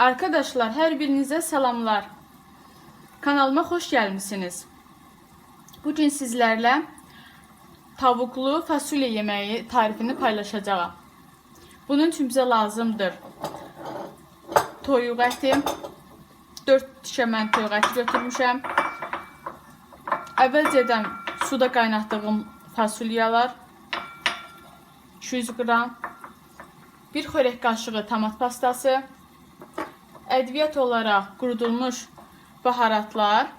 Arkadaşlar her birinize selamlar. Kanalıma hoş gelmişsiniz. Bugün sizlerle tavuklu fasulye yemeği tarifini paylaşacağım. Bunun için bize lazımdır. Toyuq əti, 4 şişə mən toyuq əti götürmüşəm. Əvvəlcədən suda qaynatdığım fasulyelər 200 qram, 1 xörək qaşığı tomat pastası, ədviyyat olaraq qurudulmuş baharatlar,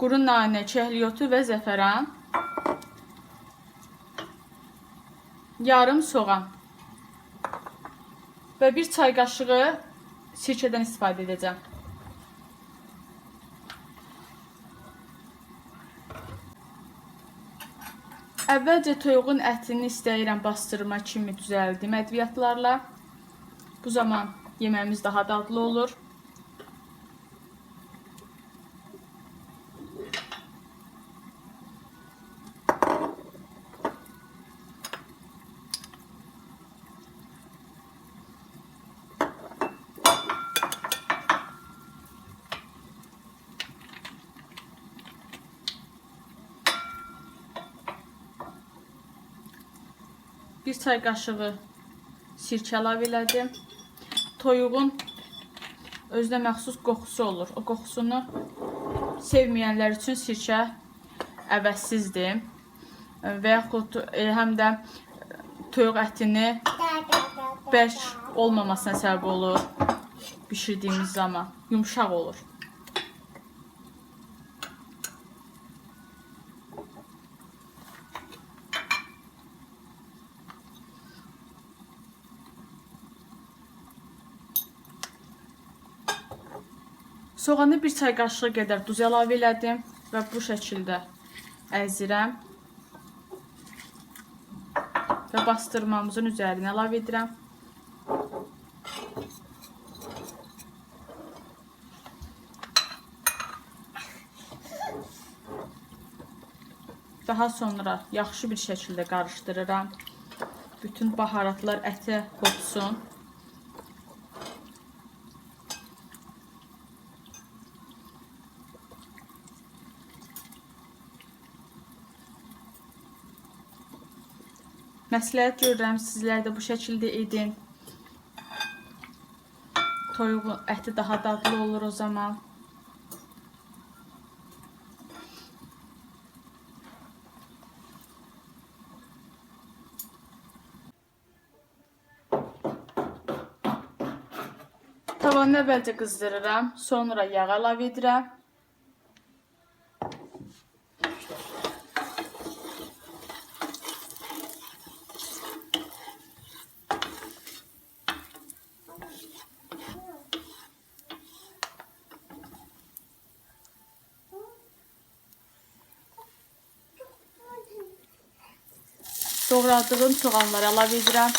quru nanə, çəhliyotu və zəfəran, yarım soğan və bir çay qaşığı sirkədən istifadə edəcəm. Əvvəlcə toyuğun ətini istəyirəm bastırma kimi düzəldim ədviyyatlarla. Bu zaman yeməğimiz daha dadlı olur. Bir çay qaşığı sirkə əlavə elədim. Toyuğun özünə məxsus qoxusu olur. O qoxusunu sevməyənlər üçün sirkə əvəzsizdir. Və yaxud e, həm də toyuq ətini bərk olmamasına səbəb olur bişirdiyimiz zaman. Yumşaq olur. Soğanı bir çay qaşığı qədər duz əlavə elədim və bu şəkildə əzirəm. Və bastırmamızın üzərinə əlavə edirəm. Daha sonra yaxşı bir şəkildə qarışdırıram. Bütün baharatlar ətə hopsun. Məsləhət görürəm sizlər də bu şəkildə edin. Toyuğun əti daha dadlı olur o zaman. Tavanı əvvəlcə qızdırıram, sonra yağ əlavə edirəm. Doğradığım soğanları əlavə edirəm.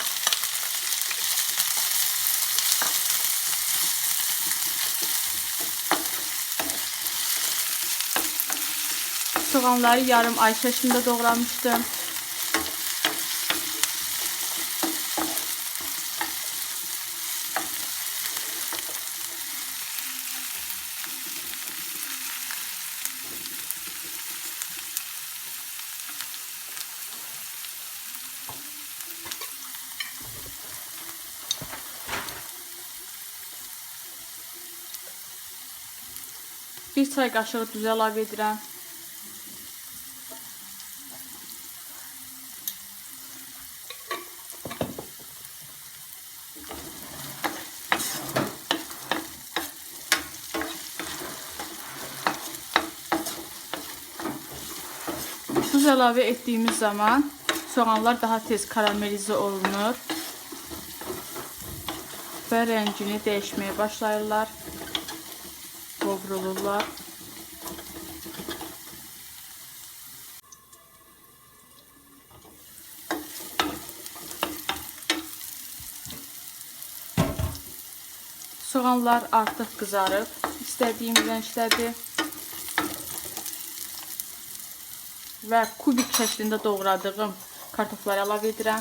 Soğanları yarım ay şəklində doğramışdım. Bir çay qaşığı duz əlavə edirəm. Tuz əlavə etdiyimiz zaman soğanlar daha tez karamelize olunur və rəngini dəyişməyə başlayırlar. Qovrulurlar. Soğanlar artıq qızarıb. İstədiyim rəngdədir. Və kubik şəklində doğradığım kartofları əlavə.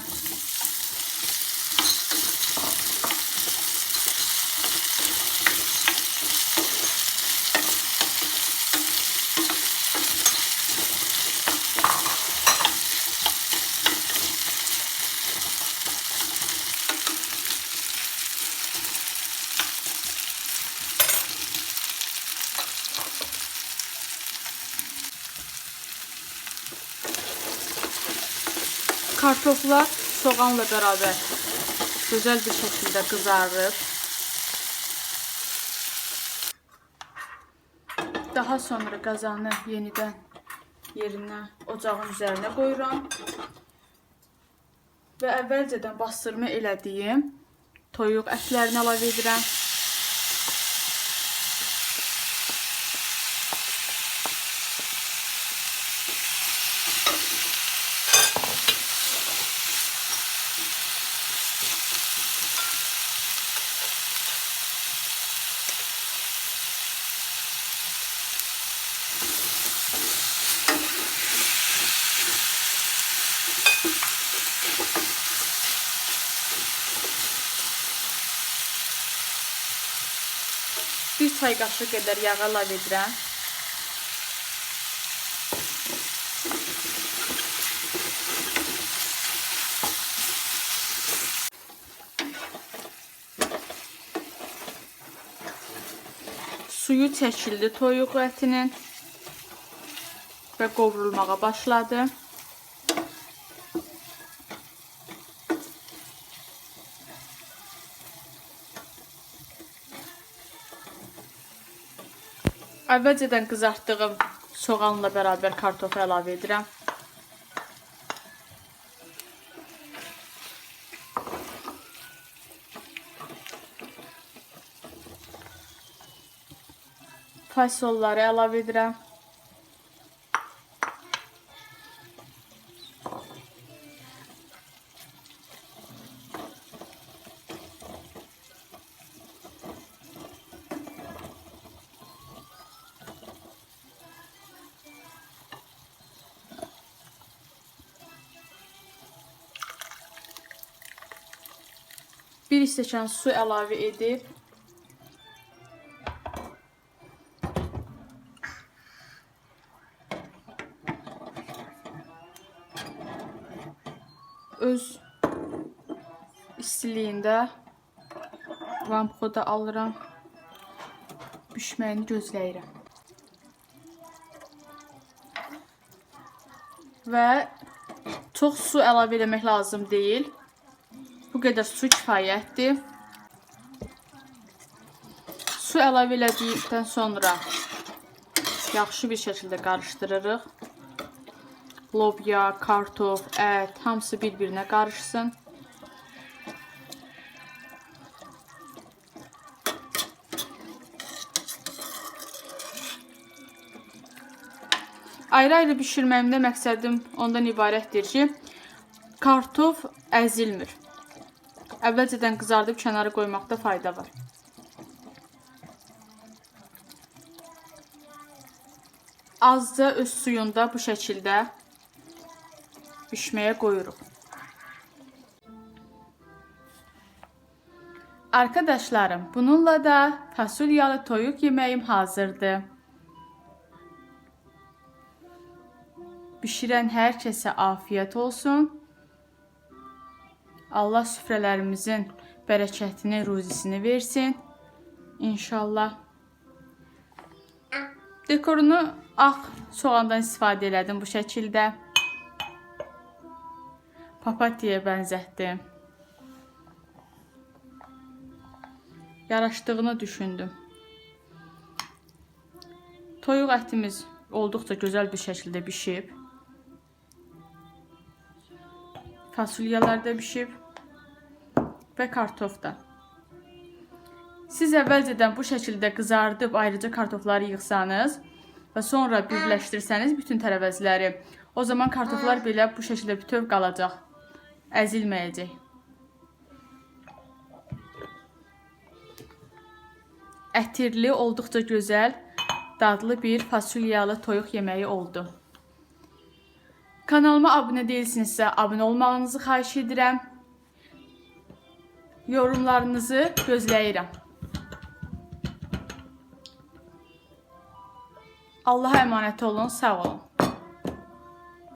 Kartoflar soğanla beraber güzel bir şekilde kızarır. Daha sonra qazanı yenidən yerinə ocağın üzərinə qoyuram. Və əvvəlcədən bastırma elədiyim toyuq ətlərini əlavə edirəm. Bir çay qaşığı qədər yağ əlavə edirəm. Suyu çəkildi toyuq ətinin və qovrulmağa başladı. Əvvəlcədən qızartdığım soğanla bərabər kartofu əlavə edirəm. Fasolları əlavə edirəm. Bir stəkan su əlavə edib öz istiliyində vampoda alıram. Bişməyini gözləyirəm. Və çox su əlavə etmək lazım deyil. Bu qədər su kifayətdir. Su əlavə elədikdən sonra yaxşı bir şəkildə qarışdırırıq. Lobya, kartof, ət, hamısı bir-birinə qarışsın. Ayrı-ayrı bişirməyimdə məqsədim ondan ibarətdir ki, kartof əzilmir. Əvvəlcədən qızardıb kənara qoymaqda fayda var. Azca öz suyunda bu şəkildə bişməyə qoyuruq. Arkadaşlarım, bununla da fasulyalı toyuq yeməyim hazırdır. Bişirən hər kəsə afiyət olsun. Allah süfrələrimizin bərəkətini, ruzisini versin. İnşallah. Dekorunu ağ soğandan istifadə elədim bu şəkildə. Papatiyaya bənzətdim. Yaraşdığını düşündüm. Toyuq ətimiz olduqca gözəl bir şəkildə bişib. Fasulyelər də bişib və kartof da. Siz əvvəlcədən bu şəkildə qızardıb ayrıca kartofları yığsanız və sonra birləşdirsəniz bütün tərəvəzləri, o zaman kartoflar belə bu şəkildə bütöv qalacaq. Əzilməyəcək. Ətirli, olduqca gözəl, dadlı bir fasulyalı toyuq yeməyi oldu. Kanalıma abunə deyilsinizsə, abunə olmağınızı xahiş edirəm. Yorumlarınızı gözləyirəm. Allah'a emanet olun, sağ olun.